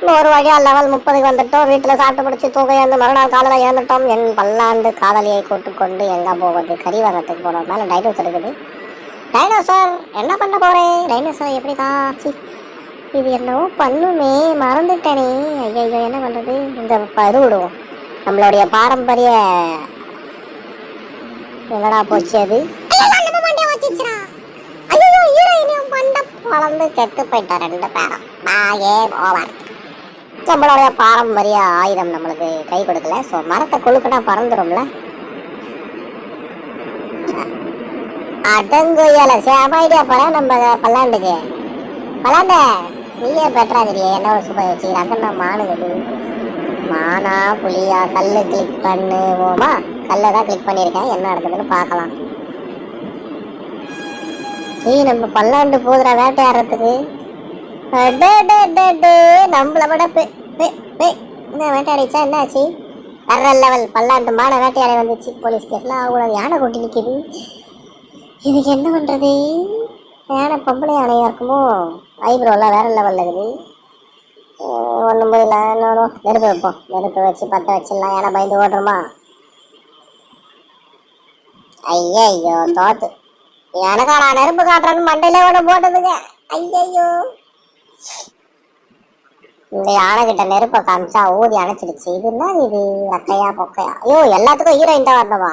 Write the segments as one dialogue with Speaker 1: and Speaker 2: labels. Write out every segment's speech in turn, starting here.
Speaker 1: இன்னும் ஒரு வழியாக லெவல் முப்பதுக்கு வந்துட்டோம். வீட்டில் சாப்பிட்டு பிடிச்சி தூக்கையாந்து மறுநாள் காலையில் ஏந்துட்டோம் என் பல்லாண்டு காதலியை கூட்டுக்கொண்டு எங்கே போவது? கரிவகத்துக்கு போகிறோம் மேலே டைனோசர் இருக்குது. டைனோசர் என்ன பண்ண போகிறேன் டைனோசர் எப்படி காட்சி இது என்னவோ பண்ணுமே. மறந்துட்டேனே. ஐயோ என்ன பண்ணுறது இந்த ப- விடுவோம். நம்மளுடைய பாரம்பரிய என்னடா போச்சு அது? வளர்ந்து கெத்து போயிட்டேன் ரெண்டு பேரும். பாயே ஓவர் நம்மளுடைய பாரம்பரிய ஆயுதம் நம்மளுக்கு கை கொடுக்கல. ஸோ மரத்தை கொழுக்கட்டா பறந்துரும்ல? அடங்குயல சேம ஐடியா போல நம்ம பல்லாண்டுக்கு. பல்லாண்ட நீயே என்ன ஒரு சூப்பர் வச்சு அங்கே மானுது மானா புலியா கல் கிளிக் பண்ணுவோமா கல்லை தான் கிளிக் பண்ணியிருக்கேன். என்ன நடக்குதுன்னு பார்க்கலாம். ஏய் நம்ம பல்லாண்டு போதுற வேட்டையாடுறதுக்கு. நம்மளை டே, டே, நம்மள விட என்ன வேட்டையாடிச்சா என்ன ஆச்சு வேற லெவல் பல்லாண்டு மான வேட்டையாட வந்துச்சு. போலீஸ் கேஸ்லாம் அவ்வளோ யானை கொண்டு நிற்கிது இதுக்கு என்ன பண்ணுறது யானை பொம்பளை யானையாக இருக்குமோ? ஐப்ரோலாம் வேற லெவலில் இருக்குது. ஒன்றும் போதில்ல இன்னொரு நெருப்பு வைப்போம். நெருப்பு வச்சு பற்ற வச்சிடலாம். யானை பயந்து ஓடுறோமா? ஐயோ தோத்து. எனக்கா நான் நெருப்பு காட்டுறேன்னு மண்டையிலே ஒன்று போட்டதுங்க. ஐயையோ. இந்த யானை கிட்ட நெருப்பை காமிச்சா ஊதி அணைச்சிடுச்சு. இது என்ன இது? ரக்கையா பொக்கையா? ஐயோ எல்லாத்துக்கும் ஹீரோயின் தான் வரணுமா?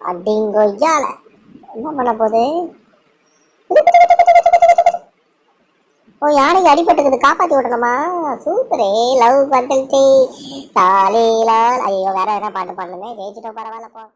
Speaker 1: அப்படிங்கொய்யால என்ன பண்ண போகுது? ஓ யானைக்கு அடிபட்டுக்குது. காப்பாத்தி விடணுமா? சூப்பரே. லவ் பந்தல் லாலே ஐயோ வேற என்ன பாட்டு பாடணுமே? ஜெயிச்சிட்டோம் பரவாயில்ல போக